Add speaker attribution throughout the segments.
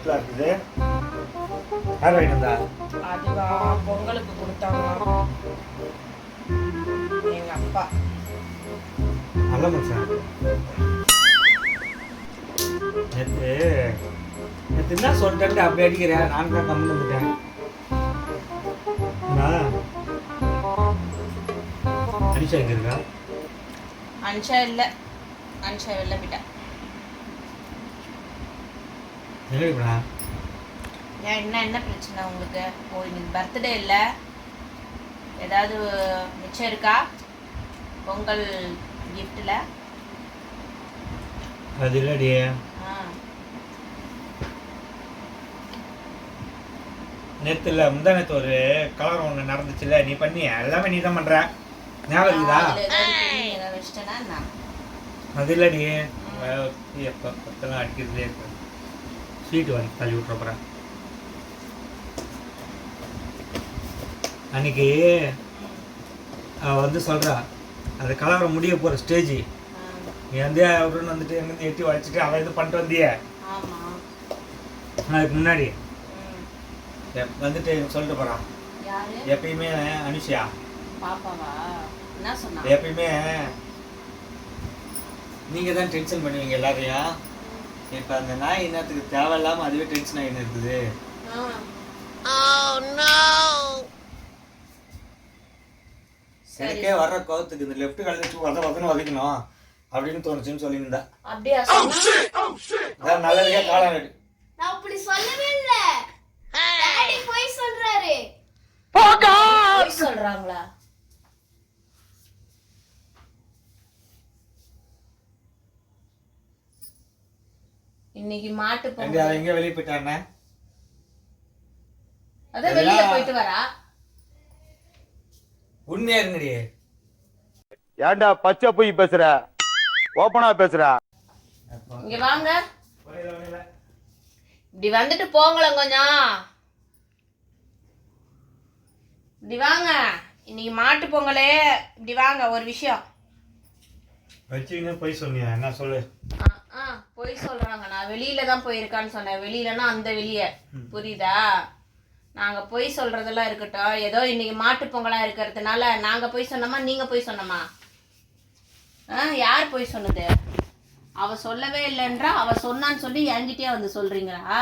Speaker 1: வீட்டில் இருக்குது. யார் வாங்கிட்டு வந்தா?
Speaker 2: அதுவா பொங்கலுக்கு கொடுத்தாங்க. எங்க அப்பா.
Speaker 1: நல்ல மனுஷன் நேற்று நேற்று என்ன சொல்லிட்டேன்ட்டு அப்படி அடிக்கிறேன் நான் தான் கம்மி வந்துட்டேன்? அனிஷா எங்க இருக்கா?
Speaker 2: அன்ஷா இல்ல. அன்ஷா வெளில போயிட்டா. ஏன் என்ன என்ன பிரச்சனை உங்களுக்கு? ஓ இன்னைக்கு பர்த்டே இல்ல. ஏதாவது மிச்சம் இருக்கா? பொங்கல் கிஃப்ட்ல
Speaker 1: அது இல்லடி.
Speaker 2: ஆ.
Speaker 1: நேற்று இல்லை முந்தா நேற்று ஒரு கலவரம் ஒன்று நடந்துச்சுல்ல நீ பண்ணி எல்லாமே நீ தான் பண்ற. ஞாபகம் இருக்குதா?
Speaker 2: என்ன?
Speaker 1: அது இல்லடி. எப்போ பத்தெல்லாம் அடிக்கிறதுலே இருக்கு. ஸ்வீட் வாங்கி தள்ளி விட்றப்பறேன் அன்னைக்கு அவ வந்து சொல்றா அது கலவரம் முடிய போகிற ஸ்டேஜ் நீ வந்து அவருன்னு வந்துட்டு எங்கேருந்து எட்டி வச்சுட்டு அவன் இது பண்ணிட்டு வந்தியே? அதுக்கு முன்னாடி. எப்- வந்துட்டு சொல்லிட்டு போகிறான் எப்பயுமே அனுஷியா. எப்பயுமே நீங்கள் தான் டென்ஷன் பண்ணுவீங்க எல்லாரையும். இப்போ அந்த நாய் என்னத்துக்கு தேவையில்லாமல் அதுவே டென்ஷன் ஆகின்னு இருக்குது.
Speaker 2: ஆ.
Speaker 1: எனக்கே வர்ற கோவத்துக்கு இந்த லெஃப்ட் கால் வச்சு வத வதன்னு வதைக்கணும் அப்படின்னு தோணுச்சுன்னு சொல்லியிருந்தா.
Speaker 2: அப்படியா? சொன்னா
Speaker 1: அதான் நல்லதுக்கே காலம்.
Speaker 3: நான் அப்படி சொல்லவே இல்ல. டாடி போய் சொல்றாரு.
Speaker 2: பொய் சொல்றாங்களா? இன்னைக்கு மாட்டு பொங்கல்.
Speaker 1: எங்கே வெளியே போயிட்டானே
Speaker 2: அதான் வெளியில போயிட்டு வரா.
Speaker 1: உண்மையா இருங்கடி.
Speaker 4: ஏன்டா பச்சை போய் பேசுற? ஓப்பனா பேசுற?
Speaker 2: இங்க வாங்க. இப்படி வந்துட்டு போங்களேன் கொஞ்சம். இப்படி வாங்க. இன்னைக்கு மாட்டு பொங்கலே. இப்படி வாங்க ஒரு விஷயம்.
Speaker 1: வச்சுங்க போய் சொன்னியா? என்ன சொல்லு?
Speaker 2: பொய் சொல்றாங்க. நான் வெளியில தான் போயிருக்கான்னு சொன்னேன். வெளியிலனா அந்த வெளிய. புரியுதா? நாங்க பொய் சொல்றதெல்லாம் இருக்கட்டும். ஏதோ இன்னைக்கு மாட்டு பொங்கலா இருக்கிறதுனால நாங்க பொய் சொன்னோமா நீங்க பொய் சொன்னோமா? யார் பொய் சொன்னது? அவ சொல்லவே இல்லைன்றா அவ சொன்னான்னு சொல்லி என்கிட்டயே வந்து சொல்றீங்களா?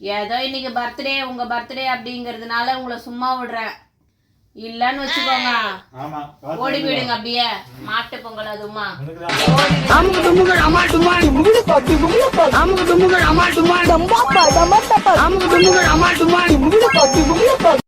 Speaker 2: ஏதோ இன்னைக்கு பர்த்டே உங்க பர்த்டே அப்படிங்கிறதுனால உங்களை சும்மா விடுறேன். இல்லன்னு வச்சுக்கோங்க. ஓடி போயிடுங்க அப்படியே. மாட்டு பொங்கல் அதுமா
Speaker 1: நமக்கு தும்முகள்
Speaker 2: அம்மா
Speaker 5: டுமா முகுடு பத்து முகுடு பத்து நமக்கு தும்முகள் அம்மா டுமா டம்பா டம்பா நமக்கு தும்முகள் அம்மா டுமா முகுடு பத்து முகுடு பத்து